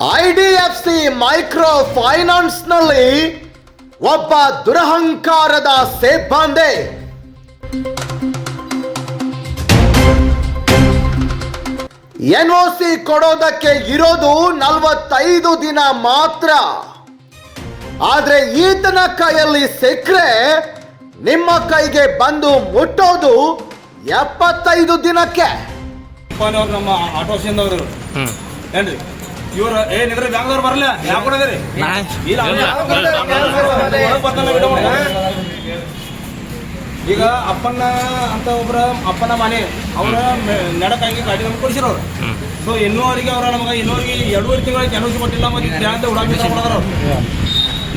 IDFC micro ಫೈನಾನ್ಸ್ನಲ್ಲಿ ಒಬ್ಬ ದುರಹಂಕಾರದ ಸೇಬ್ಬಾಂಧೆ ಎನ್ ಒ ಸಿ ಕೊಡೋದಕ್ಕೆ ಇರೋದು ನಲವತ್ತೈದು ದಿನ ಮಾತ್ರ. ಆದ್ರೆ ಈತನ ಕೈಯಲ್ಲಿ ಸಿಕ್ಕರೆ ನಿಮ್ಮ ಕೈಗೆ ಬಂದು ಮುಟ್ಟೋದು ಎಪ್ಪತ್ತೈದು ದಿನಕ್ಕೆ. ಅವ್ರು ನಮ್ಮ ಹ್ಮ್. ಏನ್ರಿ? ಇವ್ರ ಬ್ಯಾಂಗ್ಳೂರ್ ಬರಲ್ಲ ಯಾವ ಕೊಡೋದ್ರಿ. ಈಗ ಅಪ್ಪನ ಅಂತ ಒಬ್ರ ಅಪ್ಪನ ಮನೆ ಅವರ ನಡಕಾಗಿ ಗಾಡಿ ನಮ್ಗೆ ಕೊಡಿಸಿರೋರು. ಸೊ ಇನ್ನೂವರೆಗೆ ಅವರ ನಮಗೆ ಇನ್ನೂವರೆಗೆ ಎರಡೂವರೆ ತಿಂಗಳ ಕೆಲಸ ಕೊಟ್ಟಿಲ್ಲ ಮತ್ತೆ ಧ್ಯಾನದ ಉಡಾಕಿ ಕೊಡೋರು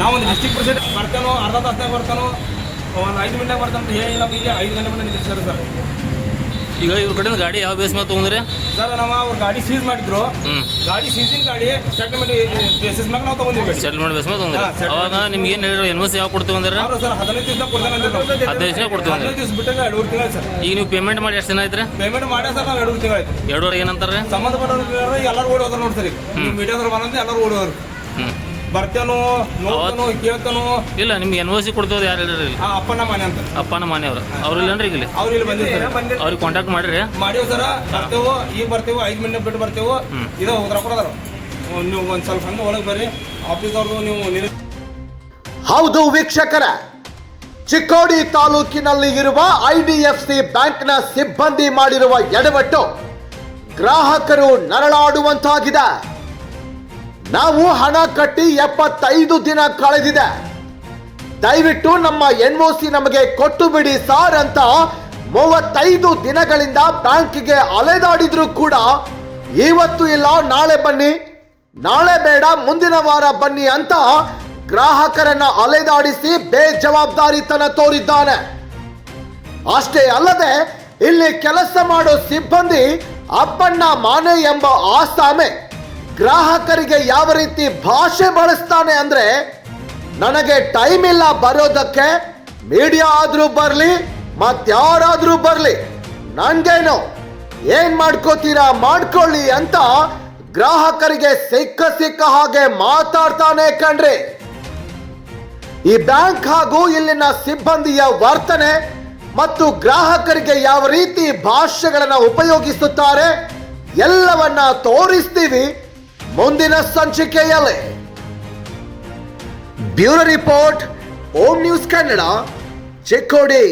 ನಾವು ಒಂದು ಡಿಸ್ಟಿಕ್ ಪ್ರೆಸಿಡೆಂಟ್ ಬರ್ತಾನೋ ಅರ್ಧ ತಾಸ್ನಾಗ ಬರ್ತಾನೋ ಒಂದು ಐದು ಮಿನಿಟ್ನಾಗ ಬರ್ತಾನೆ ಅಂತ ಹೇಳಿಲ್ಲ ಇಲ್ಲಿ ಐದು ಗಂಟೆ ಮಂದಿ ನಿಲ್ಲಿಸ್ತಾರೆ ಸರ್. ಈಗ ಇವ್ರ ಕಡೆ ಗಾಡಿ ಯಾವ ಬೇಸ್ ಮೇಲೆ ತೊಗೊಂಡ್ರಿ? ಸರ್ ನಾವು ಅವ್ರ ಗಾಡಿ ಸೀಸ್ ಮಾಡಿದ್ರು. ಗಾಡಿ ಸೀಸಿನ ಗಾಡಿ ಸೆಟಲ್ಮೆಂಟ್ ಬೇಸಿಸ್ ಮ್ಯಾಗ ನಾವು ತಗೊಂಡಿವಿ. ಸೆಟಲ್ಮೆಂಟ್ ಬೇಸ್ ಮೇಲೆ ತೊಗೊಂಡ್ರಿ. ಅವಾಗ ನಿಮ್ಗೆ ಏನು ಹೇಳಿದ್ರು? ಎನ್ ಯಾವ ಕೊಡ್ತೀವಿ ಅಂದ್ರೆ? ಸರ್ ಹದಿನೈದು ದಿವಸ ಕೊಡ್ತಾನೆ. ಹದಿನೈದು ದಿವಸ ಕೊಡ್ತೀವಿ ಅಂದ್ರೆ. ಹದಿನೈದು ದಿವಸ ಬಿಟ್ಟಾಗ ಎರಡೂವರೆ ತಿಂಗಳು ಸರ್. ಈಗ ನೀವು ಪೇಮೆಂಟ್ ಮಾಡಿ ಎಷ್ಟು ದಿನ ಆಯ್ತು ಪೇಮೆಂಟ್ ಮಾಡಿ ಸರ್ ನಾವು ಎರಡುವರೆ ತಿಂಗಳು ಆಯ್ತು. ಎರಡೂವರೆ ಏನಂತಾರೆ ಸಂಬಂಧಪಟ್ಟವ್ರು ಎಲ್ಲರೂ ಓಡೋದ್ರು ನೋಡ್ತಾರೆ ಮೀಡಿಯಾದವ್ರು ಬಂದಂತೆ ಎಲ್ಲರೂ ಓಡೋರು ಹ್ಮ್. ಬರ್ತೇನೋ ನೋಡ್ತಾನೋ ಕೇಳ್ತಾನೋ. ಇಲ್ಲ ನಿಮ್ಗೆ ಎನ್ ಓ ಸಿ ಕೊಡ್ತೇವೆ ಯಾರು ಇಲ್ಲ? ಆ ಅಪ್ಪನ ಮನೆ ಅಂತ. ಅಪ್ಪನ ಮನೆ ಅವ್ರು ಅವ್ರು ಇಲ್ಲನ್ರಿ ಇಲ್ಲಿ? ಅವ್ರು ಇಲ್ಲಿ ಬಂದಿರ್ತಾರೆ. ಅವ್ರಿಗೆ ಕಾಂಟ್ಯಾಕ್ಟ್ ಮಾಡ್ರಿ. ಮಾಡಿವ್ ಸರ ಬರ್ತೇವೋ ಈಗ ಬರ್ತೇವೋ ಐದು ಮಿನಿಟ್ ಬಿಟ್ಟು ಬರ್ತೇವೋ. ಇದು ಹೋದ್ರ ಕೊಡೋದಾರ ನೀವು ಒಂದು ಸ್ವಲ್ಪ ಹಂಗೆ ಒಳಗೆ ಬರ್ರಿ. ಆಫೀಸ್ ಅವ್ರದ್ದು ನೀವು ನಿರ್- ಹೌದು ವೀಕ್ಷಕರ ಚಿಕ್ಕೋಡಿ ತಾಲೂಕಿನಲ್ಲಿ ಇರುವ ಐ ಡಿ ಎಫ್ ಸಿ ಬ್ಯಾಂಕ್ನ ಸಿಬ್ಬಂದಿ ಮಾಡಿರುವ ಎಡವಟ್ಟು ಗ್ರಾಹಕರು ನರಳಾಡುವಂತಾಗಿದೆ. ನಾವು ಹಣ ಕಟ್ಟಿ ಎಪ್ಪತ್ತೈದು ದಿನ ಕಳೆದಿದೆ. ದಯವಿಟ್ಟು ನಮ್ಮ ಎನ್ಒಸಿ ನಮಗೆ ಕೊಟ್ಟು ಬಿಡಿ ಸಾರ್ ಅಂತ ಮೂವತ್ತೈದು ದಿನಗಳಿಂದ ಬ್ಯಾಂಕಿಗೆ ಅಲೆದಾಡಿದ್ರು ಕೂಡ ಇವತ್ತು ಇಲ್ಲ, ನಾಳೆ ಬನ್ನಿ. ನಾಳೆ ಬೇಡ, ಮುಂದಿನ ವಾರ ಬನ್ನಿ ಅಂತ ಗ್ರಾಹಕರನ್ನ ಅಲೆದಾಡಿಸಿ ಬೇಜವಾಬ್ದಾರಿತನ ತೋರಿದ್ದಾನೆ. ಅಷ್ಟೇ ಅಲ್ಲದೆ ಇಲ್ಲಿ ಕೆಲಸ ಮಾಡೋ ಸಿಬ್ಬಂದಿ ಅಪ್ಪಣ್ಣ ಮಾನೆ ಎಂಬ ಆಸಾಮೆ ಗ್ರಾಹಕರಿಗೆ ಯಾವ ರೀತಿ ಭಾಷೆ ಬಳಸ್ತಾನೆ ಅಂದ್ರೆ ನನಗೆ ಟೈಮ್ ಇಲ್ಲ ಬರೋದಕ್ಕೆ ಮೀಡಿಯಾ ಆದ್ರೂ ಬರ್ಲಿ ಮತ್ತಾರಾದ್ರೂ ಬರ್ಲಿ, ನನ್ಗೇನು, ಏನ್ ಮಾಡ್ಕೋತೀರಾ, ಮಾಡ್ಕೊಳ್ಳಿ ಅಂತ ಗ್ರಾಹಕರಿಗೆ ಸಿಕ್ಕ ಸಿಕ್ಕ ಹಾಗೆ ಮಾತಾಡ್ತಾನೆ ಕಣ್ರಿ. ಈ ಬ್ಯಾಂಕ್ ಹಾಗೂ ಇಲ್ಲಿನ ಸಿಬ್ಬಂದಿಯ ವರ್ತನೆ ಮತ್ತು ಗ್ರಾಹಕರಿಗೆ ಯಾವ ರೀತಿ ಭಾಷೆಗಳನ್ನು ಉಪಯೋಗಿಸುತ್ತಾರೆ, ಎಲ್ಲವನ್ನ ತೋರಿಸ್ತೀವಿ. ಮುಂದಿನ ಸಂಚಿಕೆಯಲ್ಲಿ. Bureau report Om news Kannada Chikkodi.